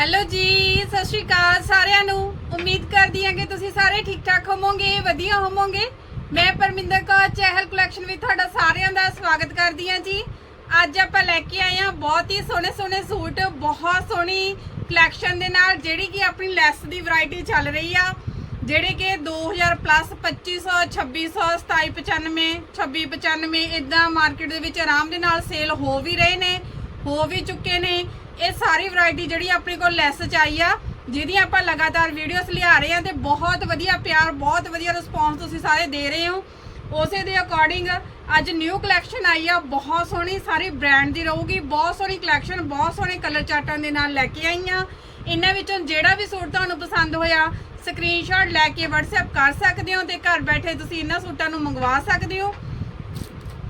Hello ਜੀ, ਸਤਿ ਸ਼੍ਰੀ ਅਕਾਲ ਸਾਰਿਆਂ ਨੂੰ। ਉਮੀਦ ਕਰਦੀ ਹਾਂ ਕਿ ਤੁਸੀਂ ਸਾਰੇ ਠੀਕ ਠਾਕ ਹੋਵੋਗੇ, ਵਧੀਆ ਹੋਵੋਗੇ। ਮੈਂ ਪਰਮਿੰਦਰ ਕੌਰ, ਚਹਿਲ ਕਲੈਕਸ਼ਨ ਵਿੱਚ ਤੁਹਾਡਾ ਸਾਰਿਆਂ ਦਾ ਸਵਾਗਤ ਕਰਦੀ ਹਾਂ ਜੀ। ਅੱਜ ਆਪਾਂ ਲੈ ਕੇ ਆਏ ਹਾਂ ਬਹੁਤ ਹੀ ਸੋਹਣੇ ਸੋਹਣੇ ਸੂਟ, ਬਹੁਤ ਸੋਹਣੀ ਕਲੈਕਸ਼ਨ ਦੇ ਨਾਲ ਜਿਹੜੀ ਕਿ ਆਪਣੀ ਲੈਸ ਦੀ ਵੈਰਾਈਟੀ ਚੱਲ ਰਹੀ ਆ, ਜਿਹੜੇ ਕਿ 2000 ਪਲੱਸ 2500 2600 2795 2695 ਇਦਾਂ ਮਾਰਕੀਟ ਦੇ ਵਿੱਚ ਆਰਾਮ ਦੇ ਨਾਲ ਸੇਲ ਹੋ ਵੀ ਰਹੇ ਨੇ, ਹੋ ਵੀ ਚੁੱਕੇ ਨੇ। ਸਾਰੀ ਵੈਰਾਈਟੀ ਜਿਹੜੀ ਆਪਣੇ ਕੋਲ ਲੈਸ ਚ ਆਈ ਆ, ਜਿਹਦੀ ਆਪਾਂ ਲਗਾਤਾਰ ਵੀਡੀਓਜ਼ ਲਿਆ ਰਹੇ ਆ ਤੇ ਬਹੁਤ ਵਧੀਆ ਪਿਆਰ, ਬਹੁਤ ਵਧੀਆ ਰਿਸਪੌਂਸ ਤੁਸੀਂ ਸਾਰੇ ਦੇ ਰਹੇ ਹੋ। ਉਸੇ ਦੇ ਅਕੋਰਡਿੰਗ ਅੱਜ ਨਿਊ ਕਲੈਕਸ਼ਨ ਆਈ ਆ, ਬਹੁਤ ਸੋਹਣੀ ਸਾਰੀ ਬ੍ਰਾਂਡ ਦੀ ਰਹੂਗੀ, ਬਹੁਤ ਸੋਹਣੀ ਕਲੈਕਸ਼ਨ ਬਹੁਤ ਸੋਹਣੇ ਕਲਰ ਚਾਰਟਾਂ ਦੇ ਨਾਲ ਲੈ ਕੇ ਆਈ ਆ ਇਹਨਾਂ ਵਿੱਚੋਂ ਜਿਹੜਾ ਵੀ ਸੂਟ ਤੁਹਾਨੂੰ ਪਸੰਦ ਹੋਇਆ ਸਕਰੀਨਸ਼ਾਟ ਲੈ ਕੇ WhatsApp ਕਰ ਸਕਦੇ ਹੋ ਤੇ ਘਰ ਬੈਠੇ ਤੁਸੀਂ ਇਹਨਾਂ ਸੂਟਾਂ ਨੂੰ ਮੰਗਵਾ ਸਕਦੇ ਹੋ।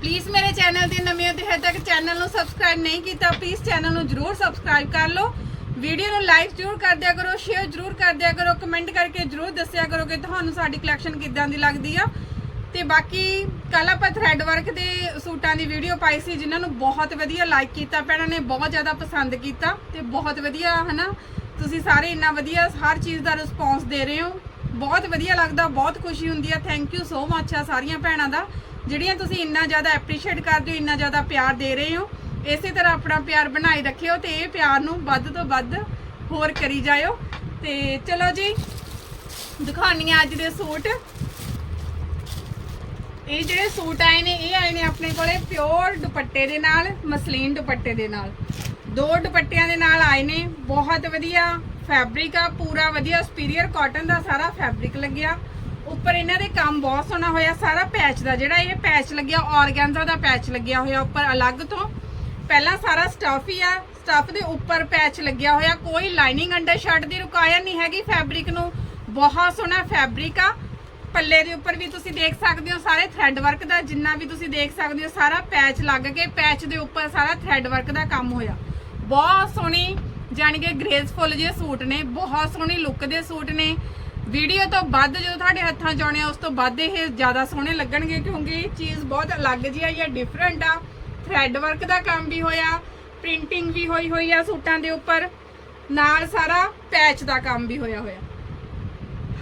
ਪਲੀਜ਼ ਮੇਰੇ ਚੈਨਲ ਦੇ ਨਵੇਂ ਹੋ ਤੇ ਹਜੇ ਤੱਕ ਚੈਨਲ ਨੂੰ ਸਬਸਕ੍ਰਾਈਬ ਨਹੀਂ ਕੀਤਾ ਪਲੀਜ਼ ਚੈਨਲ ਨੂੰ ਜਰੂਰ ਸਬਸਕ੍ਰਾਈਬ ਕਰ ਲਓ। ਵੀਡੀਓ ਨੂੰ ਲਾਈਕ ਜਰੂਰ ਕਰ ਦਿਆ ਕਰੋ ਸ਼ੇਅਰ ਜਰੂਰ ਕਰ ਦਿਆ ਕਰੋ ਕਮੈਂਟ ਕਰਕੇ ਜਰੂਰ ਦੱਸਿਆ ਕਰੋ ਕਿ ਤੁਹਾਨੂੰ ਸਾਡੀ ਕਲੈਕਸ਼ਨ ਕਿੱਦਾਂ ਦੀ ਲੱਗਦੀ ਆ। ਤੇ ਬਾਕੀ ਕੱਲ ਆਪਾਂ ਥ੍ਰੈਡ ਵਰਕ ਦੇ ਸੂਟਾਂ ਦੀ ਵੀਡੀਓ ਪਾਈ ਸੀ, ਜਿਨ੍ਹਾਂ ਨੂੰ ਬਹੁਤ ਵਧੀਆ ਲਾਈਕ ਕੀਤਾ, ਭੈਣਾਂ ਨੇ ਬਹੁਤ ਜ਼ਿਆਦਾ ਪਸੰਦ ਕੀਤਾ ਤੇ ਬਹੁਤ ਵਧੀਆ, ਹਨਾ? ਤੁਸੀਂ ਸਾਰੇ ਇੰਨਾ ਵਧੀਆ ਹਰ ਚੀਜ਼ ਦਾ ਰਿਸਪੌਂਸ ਦੇ ਰਹੇ ਹੋ। ਬਹੁਤ ਵਧੀਆ ਲੱਗਦਾ, ਬਹੁਤ ਖੁਸ਼ੀ ਹੁੰਦੀ ਆ। ਥੈਂਕ ਯੂ ਸੋ ਮੱਚ ਆ ਸਾਰੀਆਂ ਭੈਣਾਂ ਦਾ। ਜਿਹੜੀਆਂ ਤੁਸੀਂ ਇੰਨਾ ਜ਼ਿਆਦਾ ਐਪਰੀਸ਼ੀਏਟ ਕਰਦੇ ਹੋ, ਇੰਨਾ ਜ਼ਿਆਦਾ ਪਿਆਰ ਦੇ ਰਹੇ ਹੋ, ਇਸੇ ਤਰ੍ਹਾਂ ਆਪਣਾ ਪਿਆਰ ਬਣਾਈ ਰੱਖਿਓ ਤੇ ਇਹ ਪਿਆਰ ਨੂੰ ਵੱਧ ਤੋਂ ਵੱਧ ਹੋਰ ਕਰੀ ਜਾਇਓ। ਤੇ ਚਲੋ ਜੀ, ਦਿਖਾਉਣੀ ਆ ਅੱਜ ਦੇ ਸੂਟ। ਇਹ ਜਿਹੜੇ ਸੂਟ ਆਏ ਨੇ, ਇਹ ਆਏ ਨੇ ਆਪਣੇ ਕੋਲੇ ਪਿਓਰ ਦੁਪੱਟੇ ਦੇ ਨਾਲ, ਮਸਲੀਨ ਦੁਪੱਟੇ ਦੇ ਨਾਲ। ਦੋ ਦੁਪੱਟਿਆਂ ਦੇ ਨਾਲ ਆਏ ਨੇ, ਬਹੁਤ ਵਧੀਆ ਫੈਬਰਿਕ ਆ, ਪੂਰਾ ਵਧੀਆ ਸੁਪੀਰੀਅਰ ਕਾਟਨ ਦਾ ਸਾਰਾ ਫੈਬਰਿਕ ਲੱਗਿਆ। ਉੱਪਰ ਇਹਨਾਂ ਦੇ ਕੰਮ ਬਹੁਤ ਸੋਹਣਾ ਹੋਇਆ, ਸਾਰਾ ਪੈਚ ਦਾ ਜਿਹੜਾ ਇਹ ਪੈਚ ਲੱਗਿਆ ਆਰਗੈਂਜ਼ਾ ਦਾ ਪੈਚ ਲੱਗਿਆ ਹੋਇਆ ਉੱਪਰ ਅਲੱਗ ਤੋਂ। ਪਹਿਲਾਂ ਸਾਰਾ ਸਟਫ ਹੀ ਆ ਸਟਫ ਦੇ ਉੱਪਰ ਪੈਚ ਲੱਗਿਆ ਹੋਇਆ, ਕੋਈ ਲਾਈਨਿੰਗ ਅੰਡਰ ਸ਼ਰਟ ਦੀ ਰੁਕਾਇਆ ਨਹੀਂ ਹੈਗੀ ਫੈਬਰਿਕ ਨੂੰ। ਬਹੁਤ ਸੋਹਣਾ ਫੈਬਰਿਕ ਆ। ਪੱਲੇ ਦੇ ਉੱਪਰ ਵੀ ਤੁਸੀਂ ਦੇਖ ਸਕਦੇ ਹੋ, ਸਾਰੇ ਥ੍ਰੈਡ ਵਰਕ ਦਾ, ਜਿੰਨਾ ਵੀ ਤੁਸੀਂ ਦੇਖ ਸਕਦੇ ਹੋ, ਸਾਰਾ ਪੈਚ ਲੱਗ ਕੇ ਪੈਚ ਦੇ ਉੱਪਰ ਸਾਰਾ ਥ੍ਰੈਡ ਵਰਕ ਦਾ ਕੰਮ ਹੋਇਆ। ਬਹੁਤ ਸੋਹਣੀ, ਜਾਣੀ ਕਿ ਗ੍ਰੇਸਫੁਲ ਜਿਹੇ ਸੂਟ ਨੇ, ਬਹੁਤ ਸੋਹਣੀ ਲੁੱਕ ਦੇ ਸੂਟ ਨੇ। ਵੀਡੀਓ ਤੋਂ ਵੱਧ ਜਦੋਂ ਤੁਹਾਡੇ ਹੱਥਾਂ 'ਚ ਆਉਣੇ ਆ, ਉਸ ਤੋਂ ਵੱਧ ਇਹ ਜ਼ਿਆਦਾ ਸੋਹਣੇ ਲੱਗਣਗੇ ਕਿਉਂਕਿ ਇਹ ਚੀਜ਼ ਬਹੁਤ ਅਲੱਗ ਜਿਹੀ ਆ ਜਾਂ ਡਿਫਰੈਂਟ ਆ। ਥ੍ਰੈਡ ਵਰਕ ਦਾ ਕੰਮ ਵੀ ਹੋਇਆ ਪ੍ਰਿੰਟਿੰਗ ਵੀ ਹੋਈ ਹੋਈ ਆ ਸੂਟਾਂ ਦੇ ਉੱਪਰ, ਨਾਲ ਸਾਰਾ ਪੈਚ ਦਾ ਕੰਮ ਵੀ ਹੋਇਆ ਹੋਇਆ।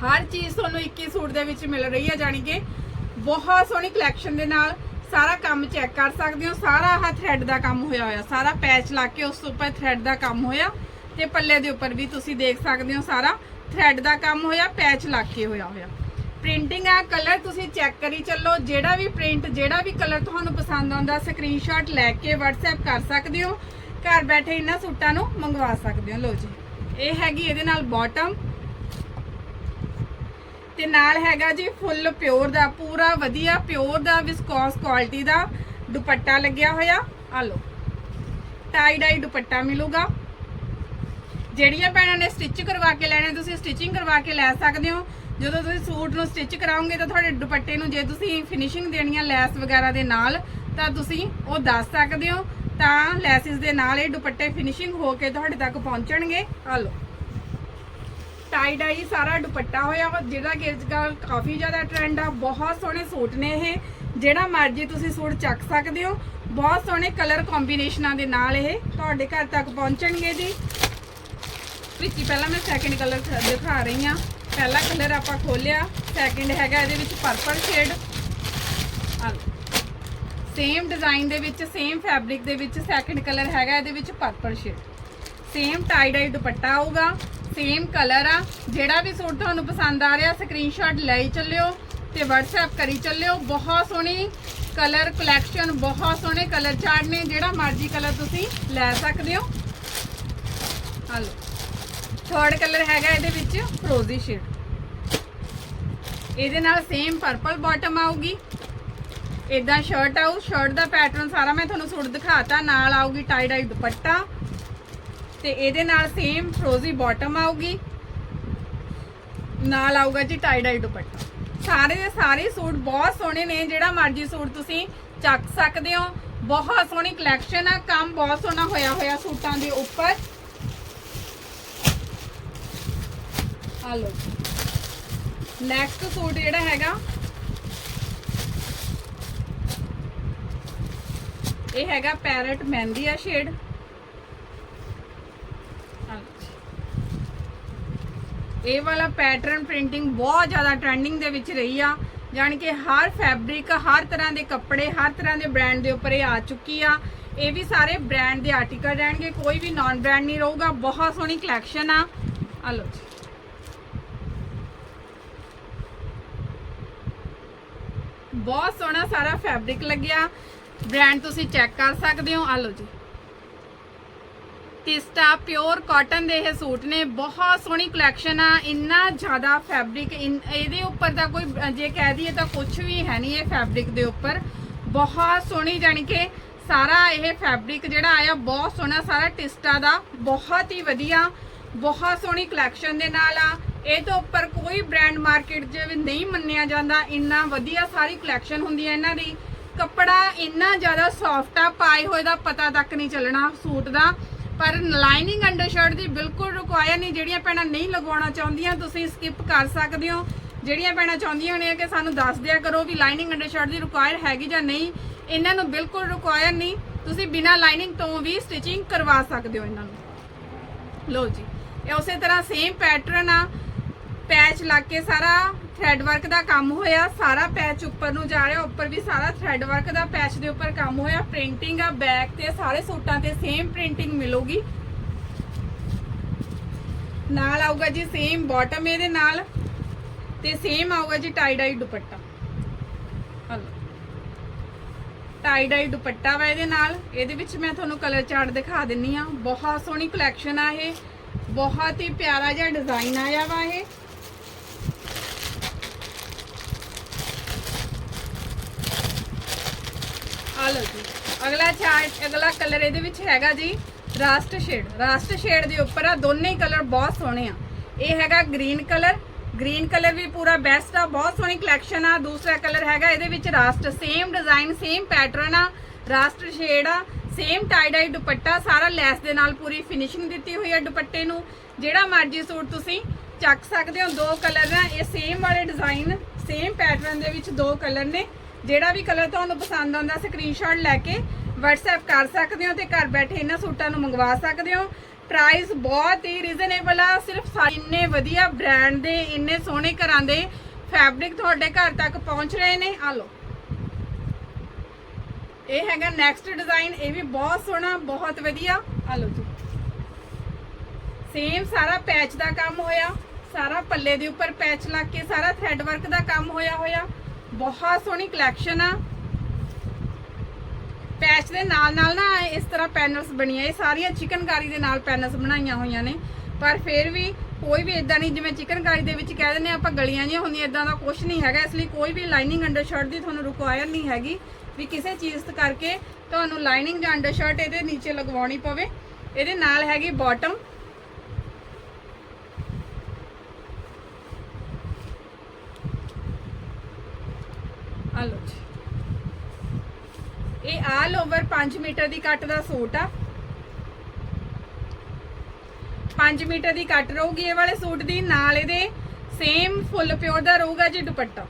ਹਰ ਚੀਜ਼ ਤੁਹਾਨੂੰ ਇੱਕ ਹੀ ਸੂਟ ਦੇ ਵਿੱਚ ਮਿਲ ਰਹੀ ਹੈ ਜਾਣੀ ਕਿ ਬਹੁਤ ਸੋਹਣੀ ਕਲੈਕਸ਼ਨ ਦੇ ਨਾਲ ਸਾਰਾ ਕੰਮ ਚੈੱਕ ਕਰ ਸਕਦੇ ਹੋ, ਸਾਰਾ ਆਹ ਥ੍ਰੈਡ ਦਾ ਕੰਮ ਹੋਇਆ ਹੋਇਆ, ਸਾਰਾ ਪੈਚ ਲਾ ਕੇ ਉਸ ਉੱਪਰ ਥ੍ਰੈਡ ਦਾ ਕੰਮ ਹੋਇਆ ਤੇ ਪੱਲੇ ਦੇ ਉੱਪਰ ਵੀ ਤੁਸੀਂ ਦੇਖ ਸਕਦੇ ਹੋ ਸਾਰਾ ਥ੍ਰੈਡ ਦਾ ਕੰਮ ਹੋਇਆ ਪੈਚ ਲਾ ਕੇ ਹੋਇਆ ਹੋਇਆ। ਪ੍ਰਿੰਟਿੰਗ ਆ ਕਲਰ ਤੁਸੀਂ ਚੈੱਕ ਕਰੀ ਚੱਲੋ, ਜਿਹੜਾ ਵੀ ਪ੍ਰਿੰਟ ਜਿਹੜਾ ਵੀ ਕਲਰ ਤੁਹਾਨੂੰ ਪਸੰਦ ਆਉਂਦਾ ਸਕਰੀਨਸ਼ਾਟ ਲੈ ਕੇ WhatsApp ਕਰ ਸਕਦੇ ਹੋ। ਘਰ ਬੈਠੇ ਇਹਨਾਂ ਸੂਟਾਂ ਨੂੰ ਮੰਗਵਾ ਸਕਦੇ ਹੋ। ਲਓ ਜੀ, ਇਹ ਹੈਗੀ ਇਹਦੇ ਨਾਲ ਬਾਟਮ ਤੇ ਨਾਲ ਹੈਗਾ ਜੀ ਫੁੱਲ ਪਿਓਰ ਦਾ, ਪੂਰਾ ਵਧੀਆ ਪਿਓਰ ਦਾ ਵਿਸਕੋਸ ਕੁਆਲਿਟੀ ਦਾ ਦੁਪੱਟਾ ਲੱਗਿਆ ਹੋਇਆ। ਆ ਲਓ ਟਾਈ ਡਾਈ ਦੁਪੱਟਾ ਮਿਲੂਗਾ। ਜਿਹੜੀਆਂ ਭੈਣਾਂ ਨੇ ਸਟਿਚ ਕਰਵਾ ਕੇ ਲੈਣੇ, ਤੁਸੀਂ ਸਟਿਚਿੰਗ ਕਰਵਾ ਕੇ ਲੈ ਸਕਦੇ ਹੋ। ਜਦੋਂ ਤੁਸੀਂ ਸੂਟ ਨੂੰ ਸਟਿਚ ਕਰਾਉਂਗੇ ਤਾਂ ਤੁਹਾਡੇ ਦੁਪੱਟੇ ਨੂੰ ਜੇ ਤੁਸੀਂ ਫਿਨਿਸ਼ਿੰਗ ਦੇਣੀ ਹੈ ਲੈਸ ਵਗੈਰਾ ਦੇ ਨਾਲ, ਤਾਂ ਤੁਸੀਂ ਉਹ ਦੱਸ ਸਕਦੇ ਹੋ। ਤਾਂ ਲੈਸਿਸ ਦੇ ਨਾਲ ਇਹ ਦੁਪੱਟੇ ਫਿਨਿਸ਼ਿੰਗ ਹੋ ਕੇ ਤੁਹਾਡੇ ਤੱਕ ਪਹੁੰਚਣਗੇ। ਆ ਲਓ। ਟਾਈ ਡਾਈ ਸਾਰਾ ਦੁਪੱਟਾ ਹੋਇਆ ਵਾ, ਜਿਹਦਾ ਕਿ ਅੱਜਕੱਲ ਕਾਫੀ ਜ਼ਿਆਦਾ ਟ੍ਰੈਂਡ ਆ। ਬਹੁਤ ਸੋਹਣੇ ਸੂਟ ਨੇ ਇਹ। ਜਿਹੜਾ ਮਰਜ਼ੀ ਤੁਸੀਂ ਸੂਟ ਚੱਕ ਸਕਦੇ ਹੋ। ਬਹੁਤ ਸੋਹਣੇ ਕਲਰ ਕੰਬੀਨੇਸ਼ਨਾਂ ਦੇ ਨਾਲ ਇਹ ਤੁਹਾਡੇ ਘਰ ਤੱਕ ਪਹੁੰਚਣਗੇ ਜੀ। ਵਿੱਚ ਹੀ ਪਹਿਲਾਂ ਮੈਂ ਸੈਕਿੰਡ ਕਲਰ ਦਿਖਾ ਰਹੀ ਆ ਪਹਿਲਾ ਕਲਰ ਆਪਾਂ ਖੋਲਿਆ। ਸੈਕਿੰਡ ਹੈਗਾ ਇਹਦੇ ਵਿੱਚ ਪਰਪਲ ਸ਼ੇਡ ਆ ਸੇਮ ਡਿਜ਼ਾਈਨ ਦੇ ਵਿੱਚ ਸੇਮ ਫੈਬਰਿਕ ਦੇ ਵਿੱਚ ਸੈਕਿੰਡ ਕਲਰ ਹੈਗਾ ਇਹਦੇ ਵਿੱਚ purple shade same tie dye dupatta ਆਊਗਾ। ਸੇਮ ਕਲਰ ਆ। ਜਿਹੜਾ ਵੀ ਸੂਟ ਤੁਹਾਨੂੰ ਪਸੰਦ ਆ ਰਿਹਾ ਸਕਰੀਨਸ਼ਾਟ ਲੈ ਹੀ ਚੱਲਿਓ ਤੇ WhatsApp ਕਰੀ ਚੱਲਿਓ। ਬਹੁਤ ਸੋਹਣੀ ਕਲਰ ਕਲੈਕਸ਼ਨ ਬਹੁਤ ਸੋਹਣੇ ਕਲਰ ਚਾਰਟ ਨੇ। ਜਿਹੜਾ ਮਰਜ਼ੀ ਕਲਰ ਤੁਸੀਂ ਲੈ ਸਕਦੇ ਹੋ। ਆ ਥਰਡ ਕਲਰ ਹੈਗਾ ਇਹਦੇ ਵਿੱਚ ਫਰੋਜ਼ੀ ਸ਼ੇਡ। ਇਹਦੇ ਨਾਲ ਸੇਮ ਪਰਪਲ ਬਾਟਮ ਆਊਗੀ। ਇਦਾਂ ਸ਼ਰਟ ਆਊ ਸ਼ਰਟ ਦਾ ਪੈਟਰਨ ਸਾਰਾ ਮੈਂ ਤੁਹਾਨੂੰ ਸੂਟ ਦਿਖਾਤਾ, ਨਾਲ ਆਊਗੀ ਟਾਈ ਡਾਈ ਦੁਪੱਟਾ ਤੇ ਇਹਦੇ ਨਾਲ ਸੇਮ ਫਰੋਜ਼ੀ ਬਾਟਮ ਆਊਗੀ। ਨਾਲ ਆਊਗਾ ਜੀ ਟਾਈ ਡਾਈ ਦੁਪੱਟਾ। ਸਾਰੇ ਦੇ ਸਾਰੇ ਸੂਟ ਬਹੁਤ ਸੋਹਣੇ ਨੇ, ਜਿਹੜਾ ਮਰਜ਼ੀ ਸੂਟ ਤੁਸੀਂ ਚੱਕ ਸਕਦੇ ਹੋ। ਬਹੁਤ ਸੋਹਣੀ ਕਲੈਕਸ਼ਨ ਆ, ਕੰਮ ਬਹੁਤ ਸੋਹਣਾ ਹੋਇਆ ਹੋਇਆ ਸੂਟਾਂ ਦੇ ਉੱਪਰ। ਆ ਲਓ। ਨੈਕਸਟ ਸੂਟ ਜਿਹੜਾ ਹੈਗਾ, ਇਹ ਹੈਗਾ ਪੈਰਟ ਮਹਿੰਦੀ ਆ ਸ਼ੇਡ ਇਹ ਵਾਲਾ ਪੈਟਰਨ ਪ੍ਰਿੰਟਿੰਗ ਬਹੁਤ ਜ਼ਿਆਦਾ ਟ੍ਰੈਂਡਿੰਗ ਦੇ ਵਿੱਚ ਰਹੀ ਆ। ਜਾਣੀ ਕਿ ਹਰ ਫੈਬਰਿਕ ਹਰ ਤਰ੍ਹਾਂ ਦੇ ਕੱਪੜੇ, ਹਰ ਤਰ੍ਹਾਂ ਦੇ ਬ੍ਰਾਂਡ ਦੇ ਉੱਪਰ ਇਹ ਆ ਚੁੱਕੀ ਆ। ਇਹ ਵੀ ਸਾਰੇ ਬ੍ਰਾਂਡ ਦੇ ਆਰਟੀਕਲ ਰਹਿਣਗੇ, ਕੋਈ ਵੀ ਨਾਨ ਬ੍ਰਾਂਡ ਨਹੀਂ ਰਹੂਗਾ। ਬਹੁਤ ਸੋਹਣੀ ਕਲੈਕਸ਼ਨ ਆ। ਆ ਲਓ ਜੀ। ਬਹੁਤ ਸੋਹਣਾ ਸਾਰਾ ਫੈਬਰਿਕ ਲੱਗਿਆ। ਬ੍ਰਾਂਡ ਤੁਸੀਂ ਚੈੱਕ ਕਰ ਸਕਦੇ ਹੋ। ਆ ਲਓ ਜੀ। ਟਿਸਟਾ ਪਿਓਰ ਕਾਟਨ ਦੇ ਇਹ ਸੂਟ ਨੇ। ਬਹੁਤ ਸੋਹਣੀ ਕਲੈਕਸ਼ਨ ਆ। ਇੰਨਾ ਜ਼ਿਆਦਾ ਫੈਬਰਿਕ ਇਹਦੇ ਉੱਪਰ ਤਾਂ ਕੋਈ, ਜੇ ਕਹਿ ਦਈਏ ਤਾਂ ਕੁਝ ਵੀ ਹੈ ਨਹੀਂ ਇਹ ਫੈਬਰਿਕ ਦੇ ਉੱਪਰ। ਬਹੁਤ ਸੋਹਣੀ ਜਾਣੀ ਕਿ ਸਾਰਾ ਇਹ ਫੈਬਰਿਕ ਜਿਹੜਾ ਆਇਆ, ਬਹੁਤ ਸੋਹਣਾ ਸਾਰਾ ਟਿਸਟਾ ਦਾ। ਬਹੁਤ ਹੀ ਵਧੀਆ। ਬਹੁਤ ਸੋਹਣੀ ਕਲੈਕਸ਼ਨ ਦੇ ਨਾਲ ਆ। ਇਹ ਤੋਂ ਉੱਪਰ ਕੋਈ ਬ੍ਰਾਂਡ ਮਾਰਕੀਟ 'ਚ ਵੀ ਨਹੀਂ ਮੰਨਿਆ ਜਾਂਦਾ, ਇੰਨਾ ਵਧੀਆ ਸਾਰੀ ਕਲੈਕਸ਼ਨ ਹੁੰਦੀ ਹੈ ਇਹਨਾਂ ਦੀ। ਕੱਪੜਾ ਇੰਨਾ ਜ਼ਿਆਦਾ ਸੌਫਟ ਆ, ਪਾਏ ਹੋਏ ਦਾ ਪਤਾ ਤੱਕ ਨਹੀਂ ਚੱਲਣਾ ਸੂਟ ਦਾ। ਪਰ ਲਾਈਨਿੰਗ ਅੰਡਰਸ਼ਰਟ ਦੀ ਬਿਲਕੁਲ ਰਿਕੁਆਇਰ ਨਹੀਂ, ਜਿਹੜੀਆਂ ਭੈਣਾਂ ਨਹੀਂ ਲਗਾਉਣਾ ਚਾਹੁੰਦੀਆਂ, ਤੁਸੀਂ ਸਕਿਪ ਕਰ ਸਕਦੇ ਹੋ। ਜਿਹੜੀਆਂ ਭੈਣਾਂ ਚਾਹੁੰਦੀਆਂ ਨੇ ਕਿ ਸਾਨੂੰ ਦੱਸ ਦਿਆ ਕਰੋ ਵੀ ਲਾਈਨਿੰਗ ਅੰਡਰਸ਼ਰਟ ਦੀ ਰਿਕੁਆਇਰ ਹੈਗੀ ਜਾਂ ਨਹੀਂ, ਇਹਨਾਂ ਨੂੰ ਬਿਲਕੁਲ ਰਿਕੁਆਇਰ ਨਹੀਂ। ਤੁਸੀਂ ਬਿਨਾਂ ਲਾਈਨਿੰਗ ਤੋਂ ਵੀ ਸਟਿਚਿੰਗ ਕਰਵਾ ਸਕਦੇ ਹੋ ਇਹਨਾਂ ਨੂੰ। ਲੋ ਜੀ, ਇਹ ਉਸੇ ਤਰ੍ਹਾਂ ਸੇਮ ਪੈਟਰਨ ਆ। ਪੈਚ ਲੱਗ ਕੇ ਸਾਰਾ ਥ੍ਰੈਡ ਵਰਕ ਦਾ ਕੰਮ ਹੋਇਆ। ਸਾਰਾ ਪੈਚ ਉੱਪਰ ਨੂੰ ਜਾ ਰਿਹਾ, ਉੱਪਰ ਵੀ ਸਾਰਾ ਥ੍ਰੈਡ ਵਰਕ ਦਾ ਪੈਚ ਦੇ ਉੱਪਰ ਕੰਮ ਹੋਇਆ। ਪ੍ਰਿੰਟਿੰਗ ਆ ਬੈਕ ਤੇ ਸਾਰੇ ਸੂਟਾਂ ਤੇ ਸੇਮ ਪ੍ਰਿੰਟਿੰਗ ਮਿਲੂਗੀ। ਨਾਲ ਆਊਗਾ ਜੀ ਸੇਮ ਬਾਟਮ ਇਹਦੇ ਨਾਲ ਤੇ ਸੇਮ ਆਊਗਾ ਜੀ tie dye dupatta. Hello. Tie dye dupatta ਵਾ ਇਹਦੇ ਨਾਲ। ਇਹਦੇ ਵਿੱਚ ਮੈਂ ਤੁਹਾਨੂੰ ਕਲਰ ਚਾਰਟ ਦਿਖਾ ਦਿੰਨੀ ਆ। ਬਹੁਤ ਸੋਹਣੀ ਕਲੈਕਸ਼ਨ ਆ ਇਹ। ਬਹੁਤ ਹੀ ਪਿਆਰਾ ਜਿਹਾ ਡਿਜ਼ਾਈਨ ਆਇਆ ਵਾ ਇਹ। ਆ ਲਓ ਜੀ। ਅਗਲਾ ਚਾਰਟ ਅਗਲਾ ਕਲਰ ਇਹਦੇ ਵਿੱਚ ਹੈਗਾ ਜੀ ਰਾਸਟ ਸ਼ੇਡ। ਰਾਸਟ ਸ਼ੇਡ ਦੇ ਉੱਪਰ ਆ ਦੋਨੇ ਹੀ ਕਲਰ ਬਹੁਤ ਸੋਹਣੇ ਆ। ਇਹ ਹੈਗਾ ਗ੍ਰੀਨ ਕਲਰ ਗ੍ਰੀਨ ਕਲਰ ਵੀ ਪੂਰਾ ਬੈਸਟ ਆ, ਬਹੁਤ ਸੋਹਣੀ ਕਲੈਕਸ਼ਨ ਆ। ਦੂਸਰਾ ਕਲਰ ਹੈਗਾ ਇਹਦੇ ਵਿੱਚ rust same design same pattern ਆ। ਰਾਸਟ ਸ਼ੇਡ ਆ ਸੇਮ ਟਾਈ ਡਾਈ ਦੁਪੱਟਾ, ਸਾਰਾ ਲੈਸ ਦੇ ਨਾਲ ਪੂਰੀ ਫਿਨਿਸ਼ਿੰਗ ਦਿੱਤੀ ਹੋਈ ਹੈ ਦੁਪੱਟੇ ਨੂੰ। ਜਿਹੜਾ ਮਰਜ਼ੀ ਸੂਟ ਤੁਸੀਂ ਚੱਕ ਸਕਦੇ ਹੋ, ਦੋ ਕਲਰ ਆ। ਇਹ ਸੇਮ ਵਾਲੇ ਡਿਜ਼ਾਈਨ ਸੇਮ ਪੈਟਰਨ ਦੇ ਵਿੱਚ ਦੋ ਕਲਰ ਨੇ। ਜਿਹੜਾ ਵੀ ਕਲਰ ਤੁਹਾਨੂੰ ਪਸੰਦ ਆਉਂਦਾ ਸਕਰੀਨਸ਼ਾਟ ਲੈ ਕੇ WhatsApp ਕਰ ਸਕਦੇ ਹੋ ਤੇ ਘਰ ਬੈਠੇ ਇਹਨਾਂ ਸੂਟਾਂ ਨੂੰ ਮੰਗਵਾ ਸਕਦੇ ਹੋ। ਪ੍ਰਾਈਸ ਬਹੁਤ ਹੀ ਰੀਜ਼ਨੇਬਲ ਆ, ਸਿਰਫ ਇੰਨੇ ਵਧੀਆ ਬ੍ਰਾਂਡ ਦੇ, ਇੰਨੇ ਸੋਹਣੇ ਘਰਾਂ ਦੇ ਫੈਬਰਿਕ ਤੁਹਾਡੇ ਘਰ ਤੱਕ ਪਹੁੰਚ ਰਹੇ ਨੇ। ਆ ਲਓ। ਇਹ ਹੈਗਾ ਨੈਕਸਟ ਡਿਜ਼ਾਈਨ ਇਹ ਵੀ ਬਹੁਤ ਸੋਹਣਾ, ਬਹੁਤ ਵਧੀਆ। ਆ ਲਓ ਜੀ। ਸੇਮ ਸਾਰਾ ਪੈਚ ਦਾ ਕੰਮ ਹੋਇਆ, ਸਾਰਾ ਪੱਲੇ ਦੇ ਉੱਪਰ ਪੈਚ ਲੱਗ ਕੇ ਸਾਰਾ ਥ੍ਰੈਡ ਵਰਕ ਦਾ ਕੰਮ ਹੋਇਆ ਹੋਇਆ। ਬਹੁਤ ਸੋਹਣੀ ਕਲੈਕਸ਼ਨ ਆ। ਪੈਚ ਦੇ ਨਾਲ ਨਾਲ ਨਾ ਇਸ ਤਰ੍ਹਾਂ ਪੈਨਲਸ ਬਣੀਆਂ। ਇਹ ਸਾਰੀਆਂ ਚਿਕਨਕਾਰੀ ਦੇ ਨਾਲ ਪੈਨਲਸ ਬਣਾਈਆਂ ਹੋਈਆਂ ਨੇ। ਪਰ ਫਿਰ ਵੀ ਕੋਈ ਵੀ ਇਦਾਂ ਨਹੀਂ, ਜਿਵੇਂ ਚਿਕਨਕਾਰੀ ਦੇ ਵਿੱਚ ਕਹਿ ਦਿੰਦੇ ਆ, ਆਪਾਂ ਗਲੀਆਂ ਜਿਹੀਆਂ ਹੁੰਦੀਆਂ ਇਦਾਂ ਦਾ ਕੁਝ ਨਹੀਂ ਹੈਗਾ। ਇਸ ਲਈ ਕੋਈ ਵੀ ਲਾਈਨਿੰਗ ਅੰਡਰਸ਼ਰਟ ਦੀ ਤੁਹਾਨੂੰ ਰਿਕੁਆਇਰ ਨਹੀਂ ਹੈਗੀ ਵੀ ਕਿਸੇ ਚੀਜ਼ ਕਰਕੇ ਤੁਹਾਨੂੰ ਲਾਈਨਿੰਗ ਜਾਂ ਅੰਡਰਸ਼ਰਟ ਇਹਦੇ ਨੀਚੇ ਲਗਵਾਉਣੀ ਪਵੇ। ਇਹਦੇ ਨਾਲ ਹੈਗੀ ਬਾਟਮ ਆ ਲਓ ਜੀ। ਇਹ ਆਲ ਓਵਰ 5 ਮੀਟਰ ਦੀ ਕੱਟ ਦਾ ਸੂਟ ਆ। 5 ਮੀਟਰ ਦੀ ਕੱਟ ਰਹੂਗੀ ਇਹ ਵਾਲੇ ਸੂਟ ਦੀ, ਨਾਲ ਇਹਦੇ ਸੇਮ ਫੁੱਲ ਪਿਓਰ ਦਾ ਰਹੂਗਾ ਜੀ ਦੁਪੱਟਾ।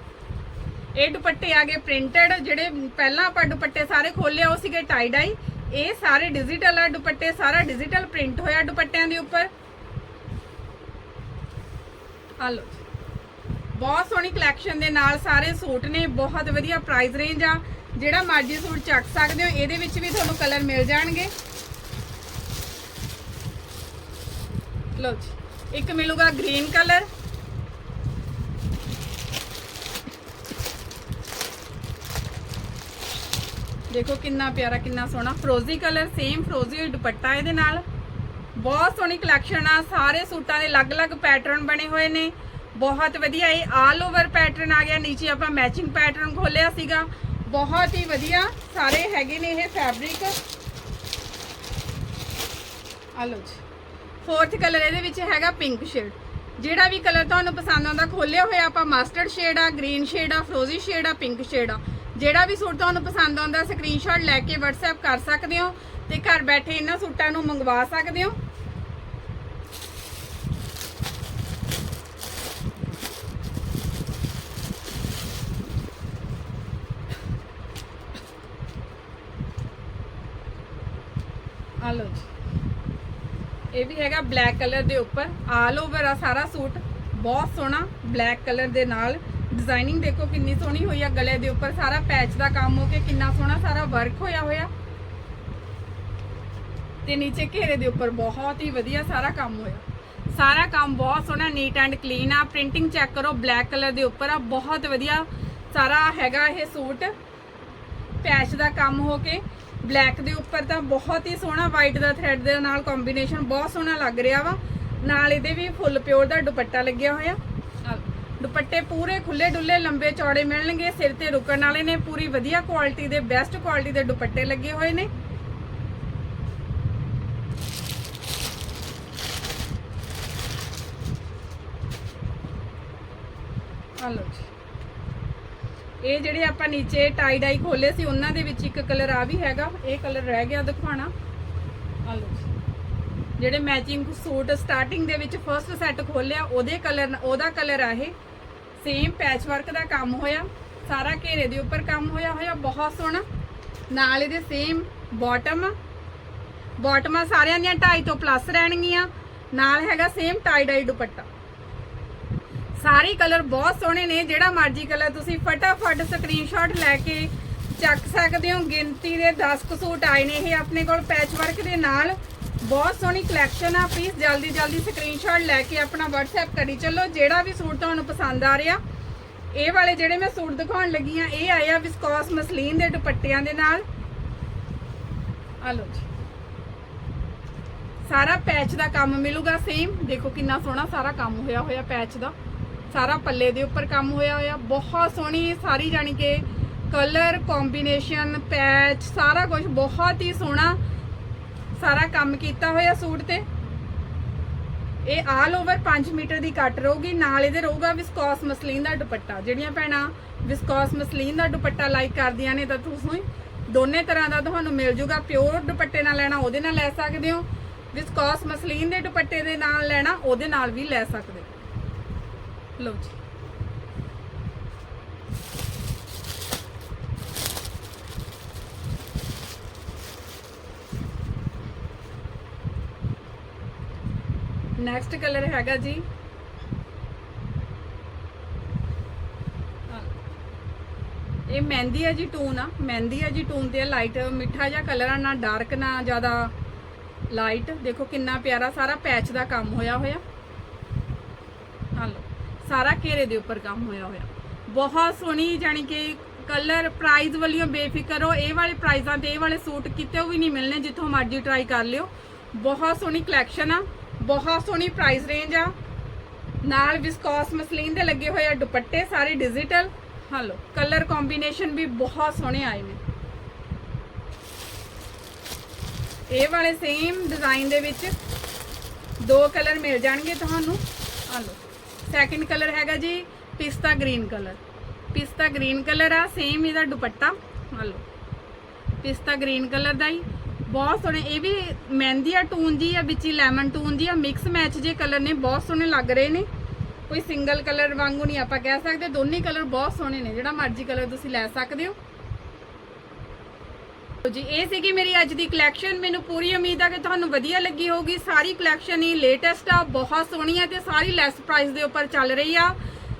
ਇਹ ਦੁਪੱਟੇ ਆ ਗਏ ਪ੍ਰਿੰਟਡ ਜਿਹੜੇ ਪਹਿਲਾਂ ਆਪਾਂ ਦੁਪੱਟੇ ਸਾਰੇ ਖੋਲੇ ਉਹ ਸੀਗੇ ਟਾਈ ਡਾਈ ਇਹ ਸਾਰੇ ਡਿਜੀਟਲ ਆ ਦੁਪੱਟੇ, ਸਾਰਾ ਡਿਜੀਟਲ ਪ੍ਰਿੰਟ ਹੋਇਆ ਦੁਪੱਟਿਆਂ ਦੇ ਉੱਪਰ। ਆ ਲਓ ਬਹੁਤ ਸੋਹਣੀ ਕਲੈਕਸ਼ਨ ਦੇ ਨਾਲ ਸਾਰੇ ਸੂਟ ਨੇ, ਬਹੁਤ ਵਧੀਆ ਪ੍ਰਾਈਸ ਰੇਂਜ ਆ। ਜਿਹੜਾ ਮਰਜ਼ੀ ਸੂਟ ਚੱਕ ਸਕਦੇ ਹੋ, ਇਹਦੇ ਵਿੱਚ ਵੀ ਤੁਹਾਨੂੰ ਕਲਰ ਮਿਲ ਜਾਣਗੇ। ਲਓ ਜੀ, ਇੱਕ ਮਿਲੂਗਾ ਗ੍ਰੀਨ ਕਲਰ ਦੇਖੋ ਕਿੰਨਾ ਪਿਆਰਾ, ਕਿੰਨਾ ਸੋਹਣਾ ਫਰੋਜ਼ੀ ਕਲਰ ਸੇਮ ਫਰੋਜ਼ੀ ਦੁਪੱਟਾ ਇਹਦੇ ਨਾਲ। ਬਹੁਤ ਸੋਹਣੀ ਕਲੈਕਸ਼ਨ ਆ, ਸਾਰੇ ਸੂਟਾਂ ਦੇ ਅਲੱਗ-ਅਲੱਗ ਪੈਟਰਨ ਬਣੇ ਹੋਏ ਨੇ। ਬਹੁਤ ਵਧੀਆ ਇਹ ਆਲ ਓਵਰ ਪੈਟਰਨ ਆ ਗਿਆ। ਨੀਚੇ ਆਪਾਂ ਮੈਚਿੰਗ ਪੈਟਰਨ ਖੋਲਿਆ ਸੀਗਾ। ਬਹੁਤ ਹੀ ਵਧੀਆ ਸਾਰੇ ਹੈਗੇ ਨੇ ਇਹ ਫੈਬਰਿਕ ਆ ਲਓ ਜੀ। ਫੋਰਥ ਕਲਰ ਇਹਦੇ ਵਿੱਚ ਹੈਗਾ ਪਿੰਕ ਸ਼ੇਡ ਜਿਹੜਾ ਵੀ ਕਲਰ ਤੁਹਾਨੂੰ ਪਸੰਦ ਆਉਂਦਾ ਖੋਲਿਆ ਹੋਇਆ ਆਪਾਂ ਮਸਟਰਡ ਸ਼ੇਡ ਆ ਗ੍ਰੀਨ ਸ਼ੇਡ ਆ ਫਰੋਜ਼ੀ ਸ਼ੇਡ ਆ ਪਿੰਕ ਸ਼ੇਡ ਆ। ਜਿਹੜਾ ਵੀ ਸੂਟ ਤੁਹਾਨੂੰ ਪਸੰਦ ਆਉਂਦਾ ਸਕਰੀਨਸ਼ਾਟ ਲੈ ਕੇ WhatsApp ਕਰ ਸਕਦੇ ਹੋ ਤੇ ਘਰ ਬੈਠੇ ਇਹਨਾਂ ਸੂਟਾਂ ਨੂੰ ਮੰਗਵਾ ਸਕਦੇ ਹੋ। ਆ ਲਓ ਇਹ ਵੀ ਹੈਗਾ ਬਲੈਕ ਕਲਰ ਦੇ ਉੱਪਰ। ਆਲ ਓਵਰ ਆ ਸਾਰਾ ਸੂਟ। ਬਹੁਤ ਸੋਹਣਾ ਬਲੈਕ ਕਲਰ ਦੇ ਨਾਲ। ਡਿਜ਼ਾਈਨਿੰਗ ਦੇਖੋ ਕਿੰਨੀ ਸੋਹਣੀ ਹੋਈ ਆ ਗਲੇ ਦੇ ਉੱਪਰ। ਸਾਰਾ ਪੈਚ ਦਾ ਕੰਮ ਹੋ ਕੇ ਕਿੰਨਾ ਸੋਹਣਾ ਸਾਰਾ ਵਰਕ ਹੋਇਆ ਹੋਇਆ। ਤੇ ਨੀਚੇ ਘੇਰੇ ਦੇ ਉੱਪਰ ਬਹੁਤ ਹੀ ਵਧੀਆ ਸਾਰਾ ਕੰਮ ਹੋਇਆ। ਸਾਰਾ ਕੰਮ ਬਹੁਤ ਸੋਹਣਾ ਨੀਟ ਐਂਡ ਕਲੀਨ ਆ। ਪ੍ਰਿੰਟਿੰਗ ਚੈੱਕ ਕਰੋ ਬਲੈਕ ਕਲਰ ਦੇ ਉੱਪਰ ਆ। ਬਹੁਤ ਵਧੀਆ ਸਾਰਾ ਹੈਗਾ ਇਹ ਸੂਟ। ਪੈਚ ਦਾ ਕੰਮ ਹੋ ਕੇ। ਬਲੈਕ ਦੇ ਉੱਪਰ ਤਾਂ ਬਹੁਤ ਹੀ ਸੋਹਣਾ ਵਾਈਟ ਦਾ ਥ੍ਰੈਡ ਦੇ ਨਾਲ ਕੰਬੀਨੇਸ਼ਨ ਬਹੁਤ ਸੋਹਣਾ ਲੱਗ ਰਿਹਾ ਵਾ। ਨਾਲ ਇਹਦੇ ਵੀ ਫੁੱਲ ਪਿਓਰ ਦਾ ਦੁਪੱਟਾ ਲੱਗਿਆ ਹੋਇਆ। ਦੁਪੱਟੇ ਪੂਰੇ ਖੁੱਲੇ ਡੁੱਲੇ ਲੰਬੇ ਚੌੜੇ ਮਿਲਣਗੇ ਸਿਰ ਤੇ ਰੁਕਣ ਵਾਲੇ ਨੇ ਪੂਰੀ ਵਧੀਆ ਕੁਆਲਿਟੀ ਦੇ ਬੈਸਟ ਕੁਆਲਿਟੀ ਦੇ ਦੁਪੱਟੇ ਲੱਗੇ ਹੋਏ ਨੇ। ਆ ਲਓ ਜੀ। ਇਹ ਜਿਹੜੇ ਆਪਾਂ ਨੀਚੇ ਟਾਈ ਡਾਈ ਖੋਲੇ ਸੀ, ਉਹਨਾਂ ਦੇ ਵਿੱਚ ਇੱਕ ਕਲਰ ਆ ਵੀ ਹੈਗਾ। ਇਹ ਕਲਰ ਰਹਿ ਗਿਆ ਦਿਖਾਉਣਾ। ਆ ਲਓ ਜਿਹੜੇ ਮੈਚਿੰਗ ਸੂਟ ਸਟਾਰਟਿੰਗ ਦੇ ਵਿੱਚ ਫਰਸਟ ਸੈੱਟ ਖੋਲਿਆ ਉਹਦੇ ਕਲਰ ਉਹਦਾ ਕਲਰ ਆ ਇਹ। ਸੇਮ ਪੈਚ ਵਰਕ ਦਾ ਕੰਮ ਹੋਇਆ। ਸਾਰਾ ਘੇਰੇ ਦੇ ਉੱਪਰ ਕੰਮ ਹੋਇਆ ਹੋਇਆ, ਬਹੁਤ ਸੋਹਣਾ। ਨਾਲ ਇਹਦੇ ਸੇਮ ਬਾਟਮ ਬਾਟਮਾਂ ਸਾਰਿਆਂ ਦੀਆਂ 2.5 ਤੋਂ ਪਲੱਸ ਰਹਿਣਗੀਆਂ। ਨਾਲ ਹੈਗਾ ਸੇਮ ਟਾਈ ਡਾਈ ਦੁਪੱਟਾ। ਸਾਰੇ ਕਲਰ ਬਹੁਤ ਸੋਹਣੇ ਨੇ, ਜਿਹੜਾ ਮਰਜ਼ੀ ਕਲਰ ਤੁਸੀਂ ਫਟਾਫਟ ਸਕਰੀਨਸ਼ਾਟ ਲੈ ਕੇ ਚੱਕ ਸਕਦੇ ਹੋ। ਗਿਣਤੀ ਦੇ 10 ਕੁ ਸੂਟ ਆਏ ਨੇ ਇਹ ਆਪਣੇ ਕੋਲ ਪੈਚ ਵਰਕ ਦੇ ਨਾਲ। ਬਹੁਤ ਸੋਹਣੀ ਕਲੈਕਸ਼ਨ ਆ ਪਲੀਜ਼ ਜਲਦੀ ਜਲਦੀ ਸਕਰੀਨਸ਼ਾਟ ਲੈ ਕੇ ਆਪਣਾ WhatsApp ਕਰੀ ਚੱਲੋ, ਜਿਹੜਾ ਵੀ ਸੂਟ ਤੁਹਾਨੂੰ ਪਸੰਦ ਆ ਰਿਹਾ। ਇਹ ਵਾਲੇ ਜਿਹੜੇ ਮੈਂ ਸੂਟ ਦਿਖਾਉਣ ਲੱਗੀ ਆ, ਇਹ ਆਏ ਆ ਵਿਸਕੋਸ ਮਸਲੀਨ ਦੇ ਦੁਪੱਟਿਆਂ ਦੇ ਨਾਲ। ਆ ਲਓ ਜੀ। ਸਾਰਾ ਪੈਚ ਦਾ ਕੰਮ ਮਿਲੂਗਾ ਸੇਮ ਦੇਖੋ ਕਿੰਨਾ ਸੋਹਣਾ ਸਾਰਾ ਕੰਮ ਹੋਇਆ ਹੋਇਆ ਪੈਚ ਦਾ। ਸਾਰਾ ਪੱਲੇ ਦੇ ਉੱਪਰ ਕੰਮ ਹੋਇਆ ਹੋਇਆ। ਬਹੁਤ ਸੋਹਣੀ ਸਾਰੀ ਜਾਨੀ ਕਿ ਕਲਰ ਕੰਬੀਨੇਸ਼ਨ ਪੈਚ ਸਾਰਾ ਕੁਝ ਬਹੁਤ ਹੀ ਸੋਹਣਾ ਸਾਰਾ ਕੰਮ ਕੀਤਾ ਹੋਇਆ ਸੂਟ ਤੇ। ਇਹ ਆਲ ਓਵਰ 5 ਮੀਟਰ ਦੀ ਕੱਟ ਰਹੂਗੀ। ਨਾਲ ਇਹਦੇ ਰਹੂਗਾ ਵਿਸਕੋਸ ਮਸਲੀਨ ਦਾ ਦੁਪੱਟਾ। ਜਿਹੜੀਆਂ ਭੈਣਾਂ ਵਿਸਕੋਸ ਮਸਲੀਨ ਦਾ ਦੁਪੱਟਾ ਲਾਈਕ ਕਰਦੀਆਂ ਨੇ ਤਾਂ ਤੁਸੀਂ ਦੋਨੇ ਤਰ੍ਹਾਂ ਦਾ ਤੁਹਾਨੂੰ ਮਿਲ ਜੂਗਾ। ਪਿਓਰ ਦੁਪੱਟੇ ਨਾਲ ਲੈਣਾ, ਉਹਦੇ ਨਾਲ ਲੈ ਸਕਦੇ ਹੋ। ਵਿਸਕੋਸ ਮਸਲੀਨ ਦੇ ਦੁਪੱਟੇ ਦੇ ਨਾਲ ਲੈਣਾ, ਉਹਦੇ ਨਾਲ ਵੀ ਲੈ ਸਕਦੇ ਹੋ। ਲਓ ਜੀ। ਨੈਕਸਟ ਕਲਰ ਹੈਗਾ ਜੀ। ਇਹ ਮਹਿੰਦੀ ਹੈ ਜੀ ਟੂਨ ਆ। ਮਹਿੰਦੀ ਹੈ ਜੀ ਟੂਨ ਤੇ ਲਾਈਟ ਮਿੱਠਾ ਜਿਹਾ ਕਲਰ ਆ, ਨਾ ਡਾਰਕ ਨਾ ਜ਼ਿਆਦਾ ਲਾਈਟ ਦੇਖੋ ਕਿੰਨਾ ਪਿਆਰਾ ਸਾਰਾ ਪੈਚ ਦਾ ਕੰਮ ਹੋਇਆ ਹੋਇਆ। ਸਾਰਾ ਘੇਰੇ ਦੇ ਉੱਪਰ ਕੰਮ ਹੋਇਆ ਹੋਇਆ। ਬਹੁਤ ਸੋਹਣੀ ਜਾਨੀ ਕਿ ਕਲਰ ਪ੍ਰਾਈਸ ਵੱਲੋਂ ਬੇਫਿਕਰ ਹੋ ਇਹ ਵਾਲੇ ਪ੍ਰਾਈਜ਼ਾਂ ਤੇ ਇਹ ਵਾਲੇ ਸੂਟ ਕਿਤੇ ਵੀ ਨਹੀਂ ਮਿਲਣੇ, ਜਿੱਥੋਂ ਮਰਜ਼ੀ ਟਰਾਈ ਕਰ ਲਿਓ। ਬਹੁਤ ਸੋਹਣੀ ਕਲੈਕਸ਼ਨ ਆ, ਬਹੁਤ ਸੋਹਣੀ ਪ੍ਰਾਈਸ ਰੇਂਜ ਆ। ਨਾਲ ਵਿਸਕੋਸ ਮਸਲੀਨ ਦੇ ਲੱਗੇ ਹੋਏ ਆ ਦੁਪੱਟੇ, ਸਾਰੇ ਡਿਜੀਟਲ ਹਲੋ ਕਲਰ ਕੰਬੀਨੇਸ਼ਨ ਵੀ ਬਹੁਤ ਸੋਹਣੇ ਆਏ ਨੇ। ਇਹ ਵਾਲੇ ਸੇਮ ਡਿਜ਼ਾਈਨ ਦੇ ਵਿੱਚ ਦੋ ਕਲਰ ਮਿਲ ਜਾਣਗੇ ਤੁਹਾਨੂੰ। ਆ ਸੈਕਿੰਡ ਕਲਰ ਹੈਗਾ ਜੀ ਪਿਸਤਾ ਗ੍ਰੀਨ ਕਲਰ ਪਿਸਤਾ ਗ੍ਰੀਨ ਕਲਰ ਆ ਸੇਮ ਇਹਦਾ ਦੁਪੱਟਾ। ਆ ਲਓ ਪਿਸਤਾ ਗ੍ਰੀਨ ਕਲਰ ਦਾ ਹੀ। ਬਹੁਤ ਸੋਹਣੇ, ਇਹ ਵੀ ਮਹਿੰਦੀ ਆ ਟੂਨ ਜੀ ਆ, ਵਿੱਚ ਹੀ ਲੈਮਨ ਟੂਨ ਜੀ ਆ। ਮਿਕਸ ਮੈਚ ਜੇ ਕਲਰ ਨੇ, ਬਹੁਤ ਸੋਹਣੇ ਲੱਗ ਰਹੇ ਨੇ। ਕੋਈ ਸਿੰਗਲ ਕਲਰ ਵਾਂਗੂ ਨਹੀਂ ਆਪਾਂ ਕਹਿ ਸਕਦੇ। ਦੋਨੇ ਕਲਰ ਬਹੁਤ ਸੋਹਣੇ ਨੇ, ਜਿਹੜਾ ਮਰਜ਼ੀ ਕਲਰ ਤੁਸੀਂ ਲੈ ਸਕਦੇ ਹੋ। ਜੀ, ਇਹ ਸੀਗੀ ਮੇਰੀ ਅੱਜ ਦੀ ਕਲੈਕਸ਼ਨ ਮੈਨੂੰ ਪੂਰੀ ਉਮੀਦ ਆ ਕਿ ਤੁਹਾਨੂੰ ਵਧੀਆ ਲੱਗੀ ਹੋਊਗੀ। ਸਾਰੀ ਕਲੈਕਸ਼ਨ ਹੀ ਲੇਟੈਸਟ ਆ, ਬਹੁਤ ਸੋਹਣੀ ਆ ਤੇ ਸਾਰੀ ਲੈਸ ਪ੍ਰਾਈਸ ਦੇ ਉੱਪਰ ਚੱਲ ਰਹੀ ਆ।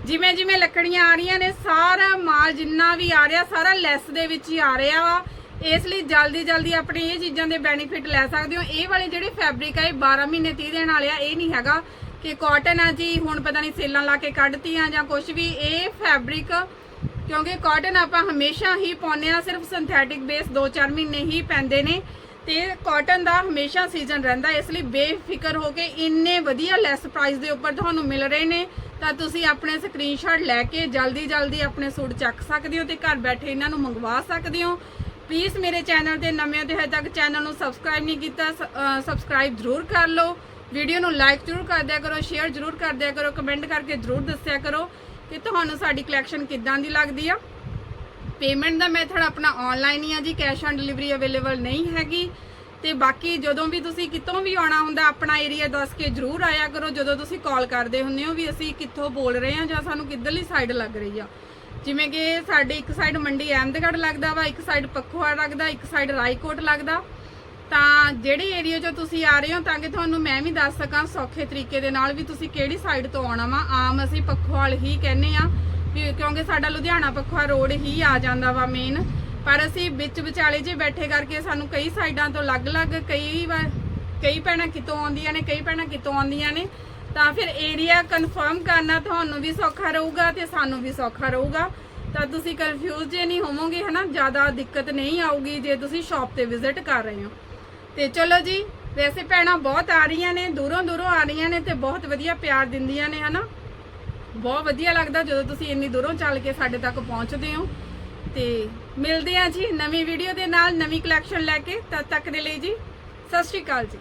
ਜਿਵੇਂ ਜਿਵੇਂ ਲੱਕੜੀਆਂ ਆ ਰਹੀਆਂ ਨੇ, ਸਾਰਾ ਮਾਲ ਜਿੰਨਾ ਵੀ ਆ ਰਿਹਾ, ਸਾਰਾ ਲੈਸ ਦੇ ਵਿੱਚ ਹੀ ਆ ਰਿਹਾ ਵਾ। ਇਸ ਲਈ ਜਲਦੀ ਜਲਦੀ ਆਪਣੇ ਇਹ ਚੀਜ਼ਾਂ ਦੇ ਬੈਨੀਫਿਟ ਲੈ ਸਕਦੇ ਹੋ। ਇਹ ਵਾਲੇ ਜਿਹੜੇ ਫੈਬਰਿਕ ਆ, ਇਹ 12 ਮਹੀਨੇ 30 ਦਿਨ ਵਾਲੇ ਆ, ਇਹ ਨਹੀਂ ਹੈਗਾ ਕਿ ਕਾਟਨ ਆ ਜੀ, ਹੁਣ ਪਤਾ ਨਹੀਂ ਸੇਲਾਂ ਲਾ ਕੇ ਕੱਢਤੀਆਂ ਜਾਂ ਕੁਝ ਵੀ। ਇਹ ਫੈਬਰਿਕ ਕਿਉਂਕਿ ਕਾਟਨ ਆਪਾਂ ਹਮੇਸ਼ਾ ਹੀ ਪਾਉਂਦੇ ਆ ਸਿਰਫ ਸਿੰਥੈਟਿਕ ਬੇਸ 2-4 ਮਹੀਨੇ ਹੀ ਪੈਂਦੇ ਨੇ ਤੇ ਕਾਟਨ ਦਾ ਹਮੇਸ਼ਾ ਸੀਜ਼ਨ ਰਹਿੰਦਾ, ਇਸ ਲਈ ਬੇਫਿਕਰ ਹੋ ਕੇ ਇੰਨੇ ਵਧੀਆ ਲੈਸ ਪ੍ਰਾਈਸ ਦੇ ਉੱਪਰ ਤੁਹਾਨੂੰ ਮਿਲ ਰਹੇ ਨੇ। ਤਾਂ ਤੁਸੀਂ ਆਪਣੇ ਸਕਰੀਨਸ਼ਾਟ ਲੈ ਕੇ ਜਲਦੀ ਜਲਦੀ ਆਪਣੇ ਸੂਟ ਚੱਕ ਸਕਦੇ ਹੋ ਤੇ ਘਰ ਬੈਠੇ ਇਹਨਾਂ ਨੂੰ ਮੰਗਵਾ ਸਕਦੇ ਹੋ। ਪਲੀਜ਼ ਮੇਰੇ ਚੈਨਲ ਤੇ ਨਵੇਂ ਤੇ ਹਜੇ ਤੱਕ ਚੈਨਲ ਨੂੰ ਸਬਸਕ੍ਰਾਈਬ ਨਹੀਂ ਕੀਤਾ ਸਬਸਕ੍ਰਾਈਬ ਜ਼ਰੂਰ ਕਰ ਲਓ। ਵੀਡੀਓ ਨੂੰ ਲਾਈਕ ਜ਼ਰੂਰ ਕਰ ਦਿਆ ਕਰੋ ਸ਼ੇਅਰ ਜ਼ਰੂਰ ਕਰ ਦਿਆ ਕਰੋ ਕਮੈਂਟ ਕਰਕੇ ਜ਼ਰੂਰ ਦੱਸਿਆ ਕਰੋ। ਕਿ ਤੁਹਾਨੂੰ ਸਾਡੀ ਕਲੈਕਸ਼ਨ ਕਿੱਦਾਂ ਦੀ ਲੱਗਦੀ ਆ? ਪੇਮੈਂਟ ਦਾ ਮੈਥਡ ਆਪਣਾ ਆਨਲਾਈਨ ਹੀ ਆ ਜੀ ਕੈਸ਼ ਔਨ ਡਿਲੀਵਰੀ ਅਵੇਲੇਬਲ ਨਹੀਂ ਹੈਗੀ। ਤੇ ਬਾਕੀ ਜਦੋਂ ਵੀ ਤੁਸੀਂ ਕਿਤੋਂ ਵੀ ਆਉਣਾ ਹੁੰਦਾ, ਆਪਣਾ ਏਰੀਆ ਦੱਸ ਕੇ ਜਰੂਰ ਆਇਆ ਕਰੋ। ਜਦੋਂ ਤੁਸੀਂ ਕਾਲ ਕਰਦੇ ਹੁੰਦੇ ਹੋ ਵੀ ਅਸੀਂ ਕਿੱਥੋਂ ਬੋਲ ਰਹੇ ਹਾਂ ਜਾਂ ਸਾਨੂੰ ਕਿੱਧਰਲੀ ਸਾਈਡ ਲੱਗ ਰਹੀ ਆ। ਜਿਵੇਂ ਕਿ ਸਾਡੇ ਇੱਕ ਸਾਈਡ ਮੰਡੀ ਅਹਿਮਦਗੜ੍ਹ ਲੱਗਦਾ ਵਾ, ਇੱਕ ਸਾਈਡ ਪੱਖੋਵਾਲ ਲੱਗਦਾ, ਇੱਕ ਸਾਈਡ ਰਾਈਕੋਟ ਲੱਗਦਾ। ਤਾਂ ਜਿਹੜੇ ਏਰੀਆ 'ਚੋਂ ਤੁਸੀਂ ਆ ਰਹੇ ਹੋ, ਤਾਂ ਕਿ ਤੁਹਾਨੂੰ ਮੈਂ ਵੀ ਦੱਸ ਸਕਾਂ ਸੌਖੇ ਤਰੀਕੇ ਦੇ ਨਾਲ ਵੀ ਤੁਸੀਂ ਕਿਹੜੀ ਸਾਈਡ ਤੋਂ ਆਉਣਾ ਵਾ। ਆਮ ਅਸੀਂ ਪੱਖੋਵਾਲ ਹੀ ਕਹਿੰਦੇ ਆ ਵੀ ਕਿਉਂਕਿ ਸਾਡਾ ਲੁਧਿਆਣਾ ਪੱਖੋਆ ਰੋਡ ਹੀ ਆ ਜਾਂਦਾ ਵਾ ਮੇਨ ਪਰ ਅਸੀਂ ਵਿੱਚ ਵਿਚਾਲੇ ਜੇ ਬੈਠੇ ਕਰਕੇ ਸਾਨੂੰ ਕਈ ਸਾਈਡਾਂ ਤੋਂ ਅਲੱਗ-ਅਲੱਗ ਕਈ ਵਾਰ ਕਈ ਭੈਣਾਂ ਕਿਤੋਂ ਆਉਂਦੀਆਂ ਨੇ, ਕਈ ਭੈਣਾਂ ਕਿਤੋਂ ਆਉਂਦੀਆਂ ਨੇ। ਤਾਂ ਫਿਰ ਏਰੀਆ ਕਨਫਰਮ ਕਰਨਾ ਤੁਹਾਨੂੰ ਵੀ ਸੌਖਾ ਰਹੂਗਾ ਤੇ ਸਾਨੂੰ ਵੀ ਸੌਖਾ ਰਹੂਗਾ। ਤਾਂ ਤੁਸੀਂ ਕਨਫਿਊਜ਼ ਜੇ ਨਹੀਂ ਹੋਵੋਗੇ ਹਨਾ, ਜ਼ਿਆਦਾ ਦਿੱਕਤ ਨਹੀਂ ਆਊਗੀ ਜੇ ਤੁਸੀਂ ਸ਼ਾਪ ਤੇ ਵਿਜ਼ਿਟ ਕਰ ਰਹੇ ਹੋ। ਤੇ ਚਲੋ ਜੀ, ਵੈਸੇ ਭੈਣਾਂ ਬਹੁਤ ਆ ਰਹੀਆਂ ਨੇ, ਦੂਰੋਂ ਦੂਰੋਂ ਆ ਰਹੀਆਂ ਨੇ ਤੇ ਬਹੁਤ ਵਧੀਆ ਪਿਆਰ ਦਿੰਦੀਆਂ ਨੇ, ਹਨਾ? ਬਹੁਤ ਵਧੀਆ ਲੱਗਦਾ ਜਦੋਂ ਤੁਸੀਂ ਇੰਨੀ ਦੂਰੋਂ ਚੱਲ ਕੇ ਸਾਡੇ ਤੱਕ ਪਹੁੰਚਦੇ ਹੋ। ਤੇ ਮਿਲਦੇ ਆ ਜੀ ਨਵੀਂ ਵੀਡੀਓ ਦੇ ਨਾਲ, ਨਵੀਂ ਕਲੈਕਸ਼ਨ ਲੈ ਕੇ, ਤਦ ਤੱਕ ਦੇ ਲਈ ਜੀ, ਸਤਿ ਸ਼੍ਰੀ ਅਕਾਲ ਜੀ।